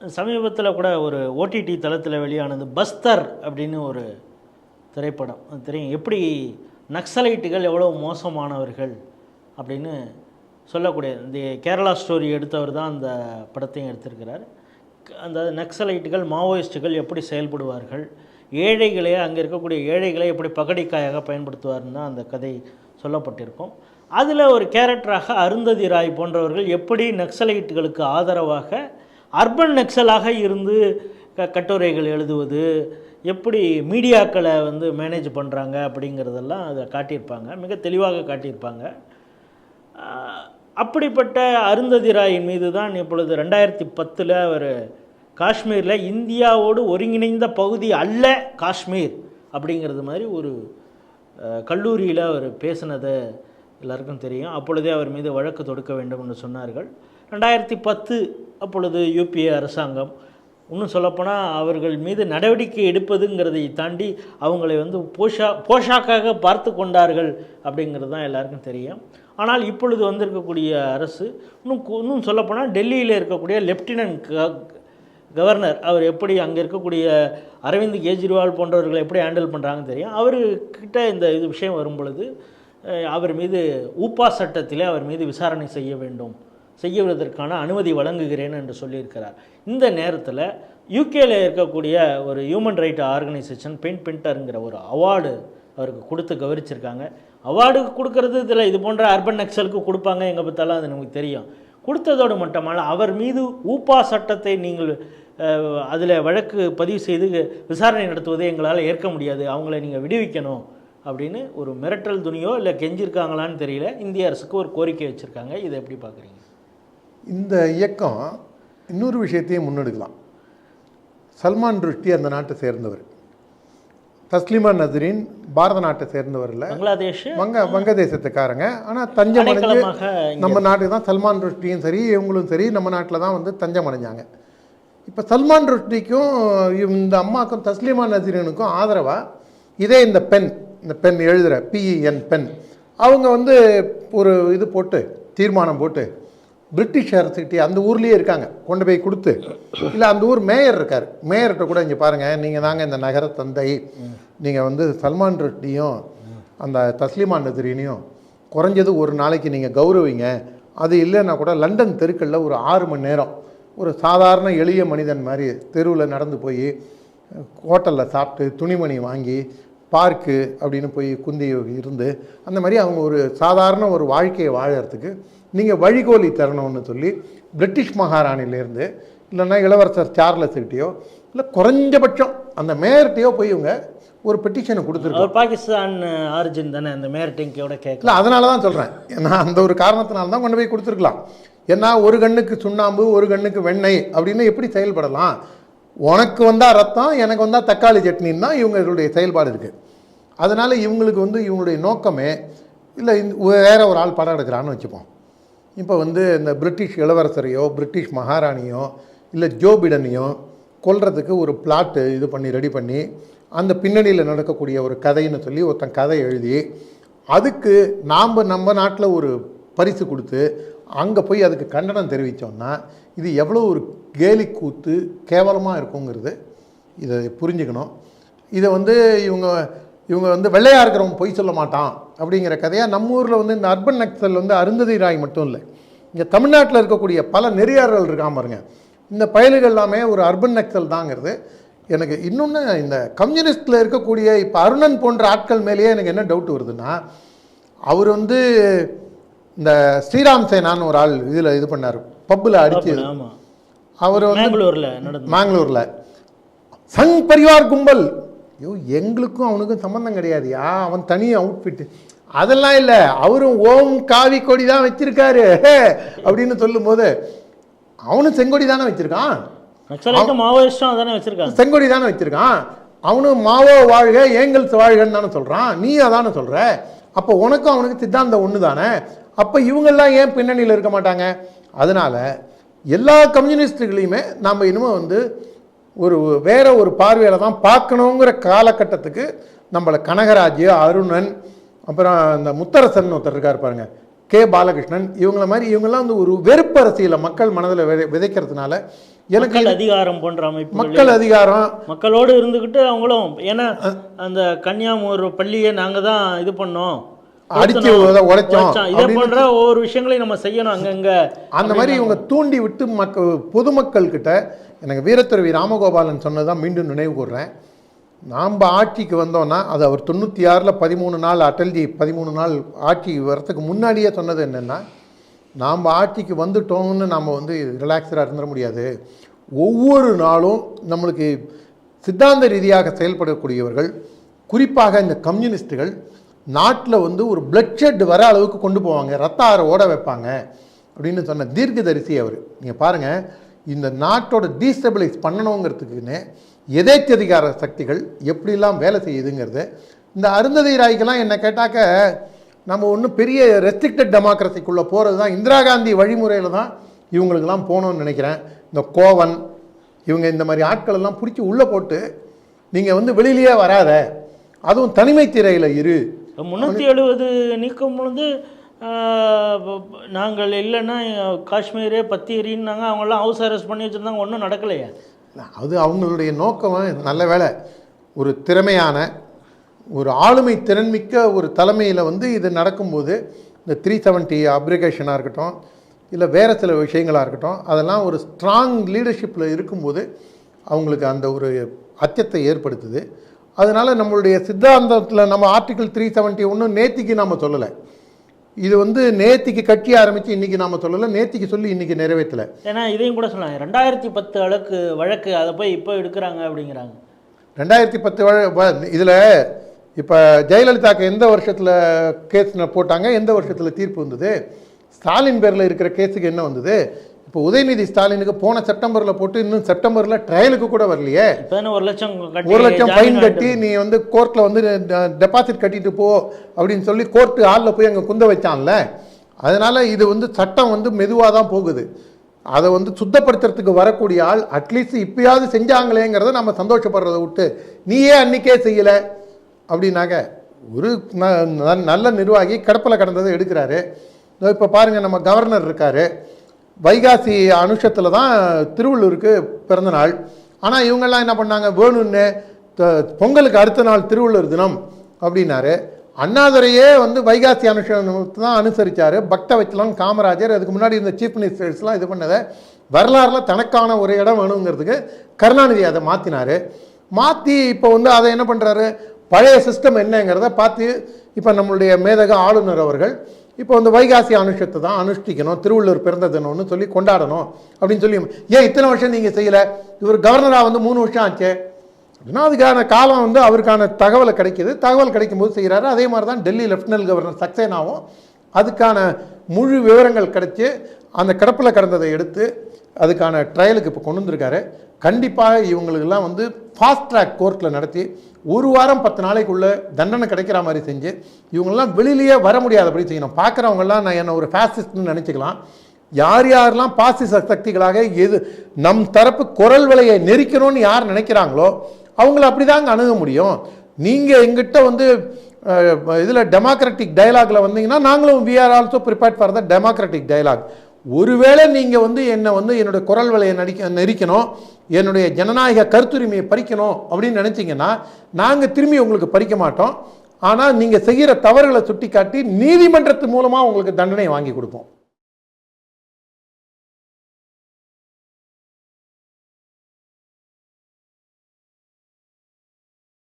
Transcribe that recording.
சமீபத்தில் கூட ஒரு ஓடிடி தளத்தில் வெளியானது பஸ்தர் அப்படின்னு ஒரு திரைப்படம். தெரியும். எப்படி நக்சலைட்டுகள் எவ்வளோ மோசமானவர்கள் அப்படின்னு சொல்லக்கூடிய இந்த கேரளா ஸ்டோரி எடுத்தவர் தான் அந்த படத்தையும் எடுத்திருக்கிறார். அந்த நக்சலைட்டுகள் மாவோயிஸ்ட்டுகள் எப்படி செயல்படுவார்கள் ஏழைகளே அங்கே இருக்கக்கூடிய ஏழைகளை எப்படி பகடிக்காயாக பயன்படுத்துவார்னு தான் அந்த கதை சொல்லப்பட்டிருக்கும். அதில் ஒரு கேரக்டராக அருந்ததி ராய் போன்றவர்கள் எப்படி நக்சலைட்டுகளுக்கு ஆதரவாக அர்பன் நக்சலாக இருந்து க கட்டுரைகள் எழுதுவது எப்படி மீடியாக்களை வந்து மேனேஜ் பண்ணுறாங்க அப்படிங்கிறதெல்லாம் அதை காட்டியிருப்பாங்க மிக தெளிவாக காட்டியிருப்பாங்க. அப்படிப்பட்ட அருந்ததி ராயின் மீது தான் இப்பொழுது ரெண்டாயிரத்தி பத்தில் அவர் காஷ்மீரில் இந்தியாவோடு ஒருங்கிணைந்த பகுதி அல்ல காஷ்மீர் அப்படிங்கிறது மாதிரி ஒரு கல்லூரியில் அவர் பேசினதை எல்லாருக்கும் தெரியும். அப்பொழுதே அவர் மீது வழக்கு தொடுக்க வேண்டும் என்று சொன்னார்கள். ரெண்டாயிரத்தி பத்து அப்பொழுது யூபிஏ அரசாங்கம். இன்னும் சொல்லப்போனால் அவர்கள் மீது நடவடிக்கை எடுப்பதுங்கிறதை தாண்டி அவங்களை வந்து போஷா போஷாக்காக பார்த்து கொண்டார்கள் அப்படிங்கிறது தான் எல்லாருக்கும் தெரியும். ஆனால் இப்பொழுது வந்திருக்கக்கூடிய அரசு இன்னும் இன்னும் சொல்லப்போனால் டெல்லியில் இருக்கக்கூடிய லெப்டினன்ட் க கவர்னர் அவர் எப்படி அங்கே இருக்கக்கூடிய அரவிந்த் கெஜ்ரிவால் போன்றவர்களை எப்படி ஹேண்டில் பண்ணுறாங்கன்னு தெரியும். அவர்கிட்ட இந்த இது விஷயம் வரும் பொழுது அவர் மீது ஊப்பா சட்டத்திலே அவர் மீது விசாரணை செய்ய வேண்டும். செய்வதற்கான அனுமதி வழங்குகிறேன் என்று சொல்லியிருக்கிறார். இந்த நேரத்தில் யூகேல இருக்கக்கூடிய ஒரு ஹியூமன் ரைட் ஆர்கனைசேஷன் பெயிண்ட் பிரிண்டருங்கிற ஒரு அவார்டு அவருக்கு கொடுத்து கௌரிச்சிருக்காங்க அவார்டு கொடுக்கறது இதில் இது போன்ற அர்பன் நக்சலுக்கு கொடுப்பாங்க எங்கே பார்த்தாலும் அது நமக்கு தெரியும். கொடுத்ததோடு மட்டுமல்ல அவர் மீது ஊப்பா சட்டத்தை நீங்கள் அதில் வழக்கு பதிவு செய்து விசாரணை நடத்துவதை எங்களால் ஏற்க முடியாது. அவங்கள நீங்கள் விடுவிக்கணும் அப்படின்னு ஒரு மிரட்டல் துணியோ இல்லை கெஞ்சிருக்காங்களான்னு தெரியல. இந்திய அரசுக்கு ஒரு கோரிக்கை வச்சுருக்காங்க. இதை எப்படி பார்க்குறீங்க? இந்த இயக்கம் இன்னொரு விஷயத்தையும் முன்னெடுக்கலாம். சல்மான் ருஷ்டி அந்த நாட்டை சேர்ந்தவர். தஸ்லிமா நசரின் பாரத நாட்டை சேர்ந்தவர் இல்லை. பங்களாதேஷ். வங்க வங்கதேசத்துக்காரங்க. ஆனால் தஞ்சம் அடைஞ்சு நம்ம நாட்டுக்கு தான் சல்மான் ருஷ்டியும் சரி இவங்களும் சரி நம்ம நாட்டில் தான் வந்து தஞ்சம் அடைஞ்சாங்க. இப்போ சல்மான் ருஷ்டிக்கும் இந்த அம்மாக்கும் தஸ்லிமா நசீரனுக்கும் ஆதரவாக இதே இந்த பெண் இந்த பெண் எழுதுகிற பிஇஎன் பெண். அவங்க வந்து ஒரு இது போட்டு தீர்மானம் போட்டு பிரிட்டிஷ் அரசுகிட்டே அந்த ஊர்லேயே இருக்காங்க. கொண்டு போய் கொடுத்து. இல்லை அந்த ஊர் மேயர் இருக்கார். மேயர்கிட்ட கூட இங்கே பாருங்கள் நீங்கள் தாங்க இந்த நகர தந்தை. நீங்கள் வந்து சல்மான் ரெட்டியும் அந்த தஸ்லிமா நதிரினையும் குறைஞ்சது ஒரு நாளைக்கு நீங்கள் கௌரவிங்க. அது இல்லைன்னா கூட லண்டன் தெருக்களில் ஒரு ஆறு மணி நேரம். ஒரு சாதாரண எளிய மனிதன் மாதிரி தெருவில் நடந்து போய் ஹோட்டலில் சாப்பிட்டு துணிமணி வாங்கி பார்க்கு அப்படின்னு போய் குந்தி இருந்து அந்த மாதிரி அவங்க ஒரு சாதாரண ஒரு வாழ்க்கையை வாழறதுக்கு நீங்கள் வழிகோலி தரணும்னு சொல்லி பிரிட்டிஷ் மகாராணிலேருந்து இல்லைன்னா இளவரசர் சார்லஸ்கிட்டயோ இல்லை குறைஞ்சபட்சம் அந்த மேயர்கிட்டயோ போய் இவங்க ஒரு பெட்டிஷனை கொடுத்துருக்காங்க. அவர் பாகிஸ்தான் ஆரிஜின் தானே அந்த மேயர் டெங்கியோட கேட்கல இல்லை அதனால தான் சொல்கிறேன் ஏன்னா அந்த ஒரு காரணத்தினால தான் கொண்டு போய் கொடுத்துருக்கலாம். ஏன்னா ஒரு கண்ணுக்கு சுண்ணாம்பு ஒரு கண்ணுக்கு வெண்ணெய் அப்படின்னு எப்படி செயல்படலாம்? உனக்கு வந்தால் ரத்தம் எனக்கு வந்தால் தக்காளி சட்னின்னு தான் இவங்களுடைய செயல்பாடு இருக்குது அதனால் இவங்களுக்கு வந்து இவங்களுடைய நோக்கமே இல்லை வேற ஒரு ஆள் படம் எடுக்கிறான்னு வச்சுப்போம். இப்போ வந்து இந்த பிரிட்டிஷ் இளவரசரையோ பிரிட்டிஷ் மகாராணியோ இல்லை ஜோ பிடனையோ கொல்றதுக்கு ஒரு பிளாட்டு இது பண்ணி ரெடி பண்ணி அந்த பின்னணியில் நடக்கக்கூடிய ஒரு கதைன்னு சொல்லி ஒருத்தன் கதை எழுதி அதுக்கு நாம் நம்ம நாட்டில் ஒரு பரிசு கொடுத்து அங்கே போய் அதுக்கு கண்டனம் தெரிவித்தோம்னா இது எவ்வளோ ஒரு கேலி கூத்து கேவலமாக இருக்குங்கிறது இதை புரிஞ்சுக்கணும். இதை வந்து இவங்க இவங்க வந்து வெள்ளையாக இருக்கிறவன் பொய் சொல்ல மாட்டான் அப்படிங்கிற கதையாக நம்ம ஊரில் வந்து இந்த அர்பன் நக்சல் வந்து அருந்ததி ராய் மட்டும் இல்லை. இங்கே தமிழ்நாட்டில் இருக்கக்கூடிய பல நெறியாளர்கள் இருக்காம பாருங்க. இந்த பயல்கள் எல்லாமே ஒரு அர்பன் நக்சல் தாங்கிறது. எனக்கு இன்னொன்று இந்த கம்யூனிஸ்டில் இருக்கக்கூடிய இப்போ அருணன் போன்ற ஆட்கள் மேலேயே எனக்கு என்ன டவுட் வருதுன்னா அவர் வந்து இந்த ஸ்ரீராம் சேனான்னு ஒரு ஆள் இதில் இது பண்ணார். பப்பில் அடிச்சு ஆமா. அவர் வந்து பெங்களூர்ல நடந்து மேங்களூரில். சங் பரிவார் கும்பல் ஐயோ எங்களுக்கும் அவனுக்கும் சம்மந்தம் கிடையாதுயா அவன் தனி அவுட்ஃபிட்டு அதெல்லாம் இல்லை. அவரும் ஓம் காவி கொடி தான் வச்சிருக்காரு. அப்படின்னு சொல்லும்போது அவனும் செங்கொடி தானே வச்சிருக்கான். செங்கொடி தானே வச்சிருக்கான். அவனும் மாவோ வாழ்க ஏங்கல்ஸ் வாழ்கன்னு தானே சொல்கிறான் நீ அதானே சொல்கிற அப்போ உனக்கும் அவனுக்கு சித்தாந்தம் ஒன்று தானே அப்போ இவங்கெல்லாம் ஏன் பின்னணியில் இருக்க மாட்டாங்க? அதனால் எல்லா கம்யூனிஸ்டுகளையுமே நாம் இனிமேல் வந்து ஒரு வேற ஒரு பார்வையில் தான் பார்க்கணுங்கிற காலகட்டத்துக்கு நம்மளை கனகராஜ் அருணன் அப்புறம் இந்த முத்தரசன் ஒருத்தர் இருக்கார் பாருங்க. கே. பாலகிருஷ்ணன் இவங்கள மாதிரி இவங்கெல்லாம் வந்து ஒரு வெறுப்பு அரசியலை மக்கள் மனதில் விதை விதைக்கிறதுனால எனக்கு அதிகாரம் போன்ற அமைப்பு மக்கள் அதிகாரம். மக்களோடு இருந்துக்கிட்டு அவங்களும் ஏன்னா அந்த கன்னியாகுமரி பள்ளியை நாங்க தான் இது பண்ணோம். அடிச்சு உடைச்சோம். இதே போன்ற ஒவ்வொரு விஷயங்களையும் நம்ம செய்யணும் அங்கங்க அந்த மாதிரி இவங்க தூண்டி விட்டு மக்க பொதுமக்கள் கிட்ட எனக்கு வீரத்துறவி ராமகோபாலன் சொன்னதான் மீண்டும் நினைவு கூர்றேன். நாம் ஆட்சிக்கு வந்தோம்னா அது அவர் தொண்ணூற்றி ஆறில் பதிமூணு நாள் அட்டல்ஜி பதிமூணு நாள் ஆட்சி வரத்துக்கு முன்னாடியே சொன்னது என்னென்னா நாம் ஆட்சிக்கு வந்துட்டோம்னு நம்ம வந்து ரிலாக்ஸராக இருந்துட முடியாது. ஒவ்வொரு நாளும் நம்மளுக்கு சித்தாந்த ரீதியாக செயல்படக்கூடியவர்கள் குறிப்பாக இந்த கம்யூனிஸ்ட்டுகள் நாட்டில் வந்து ஒரு bloodshed வர அளவுக்கு கொண்டு போவாங்க. ரத்த ஆற ஓட வைப்பாங்க அப்படின்னு சொன்ன தீர்க்கதரிசி அவர். நீங்கள் பாருங்கள் இந்த நாட்டோட டீஸ்டபிளைஸ் பண்ணணுங்கிறதுக்குன்னு எதேச்சதிகார சக்திகள் எப்படிலாம் வேலை செய்யுதுங்கிறது இந்த அருந்ததி ராய்க்கெல்லாம் என்ன கேட்டாக்க நம்ம ஒன்றும் பெரிய ரெஸ்ட்ரிக்டட் டெமோக்ரஸிக்குள்ளே போகிறது தான் இந்திரா காந்தி வழிமுறையில் தான் இவங்களுக்கெல்லாம் போகணும்னு நினைக்கிறேன். இந்த கோவன் இவங்க இந்த மாதிரி ஆட்கள் எல்லாம் பிடிச்சி உள்ளே போட்டு நீங்கள் வந்து வெளியிலேயே வராத அதுவும் தனிமை திரையில் இரு முன்னூற்றி எழுபது நீக்கும் பொழுது நாங்கள் இல்லைன்னா காஷ்மீரே பத்தியரின்னாங்க அவங்களாம் அவங்கெல்லாம் ஹவுஸ் அரெஸ்ட் பண்ணி வச்சுருந்தாங்க ஒன்றும் நடக்கலையே. அது அவங்களுடைய நோக்கம் நல்ல வேலை ஒரு திறமையான ஒரு ஆளுமை திறன்மிக்க ஒரு தலைமையில் வந்து இது நடக்கும்போது இந்த த்ரீ செவன்ட்டி அப்ரிகேஷனாக இருக்கட்டும் இல்லை வேறு சில விஷயங்களாக இருக்கட்டும் அதெல்லாம் ஒரு ஸ்ட்ராங் லீடர்ஷிப்பில் இருக்கும்போது அவங்களுக்கு அந்த ஒரு அச்சத்தை ஏற்படுத்துது. அதனால் நம்மளுடைய சித்தாந்தத்தில் நம்ம ஆர்டிகிள் த்ரீ செவன்ட்டி ஒன்றும் நேத்திக்கு நாம் சொல்லலை. இது வந்து நேத்திக்கு கட்சி ஆரம்பித்து இன்றைக்கி நாம் சொல்லலை. நேத்திக்கு சொல்லி இன்றைக்கி நிறைவேற்றலை. ஏன்னா இதையும் கூட சொல்லலாம். ரெண்டாயிரத்தி பத்து வழக்கு வழக்கு அதை போய் இப்போ எடுக்கிறாங்க அப்படிங்கிறாங்க. ரெண்டாயிரத்தி பத்து இதில் இப்போ ஜெயலலிதாக்கு எந்த வருஷத்தில் கேஸ் போட்டாங்க? எந்த வருஷத்தில் தீர்ப்பு வந்தது? ஸ்டாலின் பேரில் இருக்கிற கேஸுக்கு என்ன வந்தது? இப்போ உதயநிதி ஸ்டாலினுக்கு போன செப்டம்பரில் போட்டு இன்னும் செப்டம்பரில் ட்ரையலுக்கு கூட வரலையே. ஒரு லட்சம் ஒரு லட்சம் ஃபைன் கட்டி நீ வந்து கோர்ட்டில் வந்து டெபாசிட் கட்டிட்டு போ அப்படின்னு சொல்லி கோர்ட்டு ஆளில் போய் அங்கே குந்த வச்சான்ல. அதனால் இது வந்து சட்டம் வந்து மெதுவாக தான் போகுது. அதை வந்து சுத்தப்படுத்துறதுக்கு வரக்கூடிய ஆள் அட்லீஸ்ட் இப்பயாவது செஞ்சாங்களேங்கிறத நம்ம சந்தோஷப்படுறதை விட்டு நீயே அன்னைக்கே செய்யலை அப்படின்னாக்க ஒரு நல்ல நிர்வாகி கடப்பில் கடந்ததை எடுக்கிறாரு. இப்போ பாருங்கள் நம்ம கவர்னர் இருக்காரு. வைகாசி அனுஷத்தில் தான் திருவள்ளூருக்கு பிறந்த நாள். ஆனால் இவங்கெல்லாம் என்ன பண்ணாங்க? வேணும்னு த- பொங்கலுக்கு அடுத்த நாள் திருவள்ளுவர் தினம் அப்படின்னாரு. அண்ணாதுரையே வந்து வைகாசி அனுஷம் தான் அனுசரித்தார் பக்த வச்சலாம் காமராஜர் அதுக்கு முன்னாடி இந்த சீஃப் மினிஸ்டர்ஸ்லாம் இது பண்ணதை வரலாறுல தனக்கான ஒரு இடம் வேணுங்கிறதுக்கு கருணாநிதி அதை மாற்றினார் மாற்றி இப்போ வந்து அதை என்ன பண்ணுறாரு பழைய சிஸ்டம் என்னங்கிறத பார்த்து இப்போ நம்மளுடைய மேதக ஆளுநர் அவர்கள் இப்போ வந்து வைகாசி அனுஷத்தை தான் அனுஷ்டிக்கணும் திருவள்ளுவர் பிறந்த தினம்னு சொல்லி கொண்டாடணும் அப்படின்னு சொல்லி ஏன் இத்தனை வருஷம் நீங்கள் செய்யலை? இவர் கவர்னராக வந்து மூணு வருஷம் ஆச்சு. அப்படின்னா அதுக்கான காலம் வந்து அவருக்கான தகவலை கிடைக்கிது. தகவல் கிடைக்கும் போது செய்கிறாரு அதே மாதிரி தான் டெல்லி லெஃப்டினன்ட் கவர்னர் சக்சேனாவும் அதுக்கான முழு விவரங்கள் கிடைச்சி அந்த கிடப்பில் கடந்ததை எடுத்து அதுக்கான ட்ரையலுக்கு இப்போ கொண்டு வந்திருக்காரு. கண்டிப்பாக இவங்களுக்கெல்லாம் வந்து ஃபாஸ்ட் ட்ராக் கோர்ட்டில் நடத்தி ஒரு வாரம் பத்து நாளைக்குள்ளே தண்டனை கிடைக்கிற மாதிரி செஞ்சு இவங்கெல்லாம் வெளியிலேயே வர முடியாதபடி செய்யணும். பார்க்குறவங்கெல்லாம் நான் என்ன ஒரு ஃபேசிஸ்ட்னு நினச்சிக்கலாம். யார் யாரெல்லாம் பாசிச சக்திகளாக எது நம் தரப்பு குரல் விலையை நெரிக்கணும்னு யார் நினைக்கிறாங்களோ அவங்கள அப்படிதாங்க அணுக முடியும். நீங்கள் எங்கிட்ட வந்து இதில் டெமோக்ராட்டிக் டைலாகில் வந்தீங்கன்னா நாங்களும் we are also prepared for the democratic dialogue ஒருவேளை நீங்கள் வந்து என்னை வந்து என்னுடைய குரல் விலையை நடிக்க நெரிக்கணும் என்னுடைய ஜனநாயக கருத்துரிமையை பறிக்கணும் அப்படின்னு நினச்சிங்கன்னா நாங்கள் திரும்பி உங்களுக்கு பறிக்க மாட்டோம். ஆனால் நீங்கள் செய்கிற தவறுகளை சுட்டி காட்டி நீதிமன்றத்து மூலமாக உங்களுக்கு தண்டனை வாங்கி கொடுப்போம்.